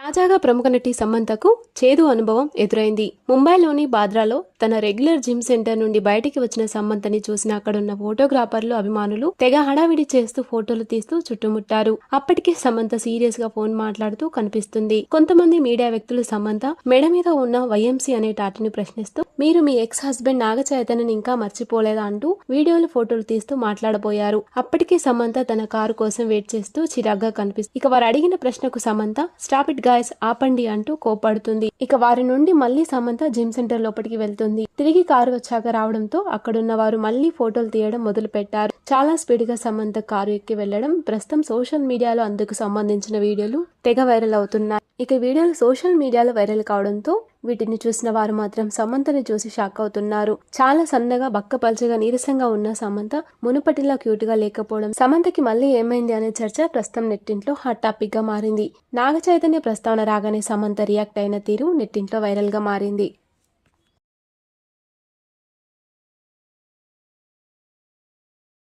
తాజాగా ప్రముఖ నటి సమంతకు చేదు అనుభవం ఎదురైంది. ముంబైలోని బాద్రాలో తన రెగ్యులర్ జిమ్ సెంటర్ నుండి బయటికి వచ్చిన సమ్మంతని చూసిన అక్కడున్న ఫోటోగ్రాఫర్లు అభిమానులు తెగ హడావిడి చేస్తూ ఫోటోలు తీస్తూ చుట్టుముట్టారు. అప్పటికే సమంత సీరియస్గా ఫోన్ మాట్లాడుతూ కనిపిస్తుంది. కొంతమంది మీడియా వ్యక్తులు సమంత మెడ మీద ఉన్న వైఎంసీ అనే టాటిని ప్రశ్నిస్తూ మీరు మీ ఎక్స్ హస్బెండ్ నాగ చైతన్యని ఇంకా మర్చిపోలేదా? అంటూ వీడియోలు ఫోటోలు తీస్తూ మాట్లాడబోయారు. అప్పటికే సమంత తన కారు కోసం వెయిట్ చేస్తూ చిరాగ్గా కనిపిస్తుంది ఇక వారు అడిగిన ప్రశ్నకు సమంత స్టాప్ ఇట్ గాయస్ ఆపండి అంటూ కోపడుతుంది ఇక వారి నుండి మళ్ళీ సమంత జిమ్ సెంటర్ లోపలికి వెళ్తుంది. తిరిగి కారు వచ్చాక రావడంతో అక్కడున్న వారు మళ్ళీ ఫోటోలు తీయడం మొదలుపెట్టారు. చాలా స్పీడ్గా సమంత కారు ఎక్కి వెళ్ళడం ప్రస్తుతం సోషల్ మీడియాలో అందుకు సంబంధించిన వీడియోలు తెగ వైరల్ అవుతున్నాయి. ఇక వీడియోలు సోషల్ మీడియాలో వైరల్ కావడంతో వీటిని చూసిన వారు మాత్రం సమంతని చూసి షాక్ అవుతున్నారు. చాలా సన్నగా బక్కపల్చగా నీరసంగా ఉన్న సమంత మునుపటిలా క్యూట్గా లేకపోవడం సమంతకి మళ్ళీ ఏమైంది అనే చర్చ ప్రస్తుతం నెట్టింట్లో హాట్ టాపిక్గా మారింది. నాగ చైతన్య ప్రస్తావన రాగానే సమంత రియాక్ట్ అయిన తీరు నెట్టింట్లో వైరల్గా మారింది.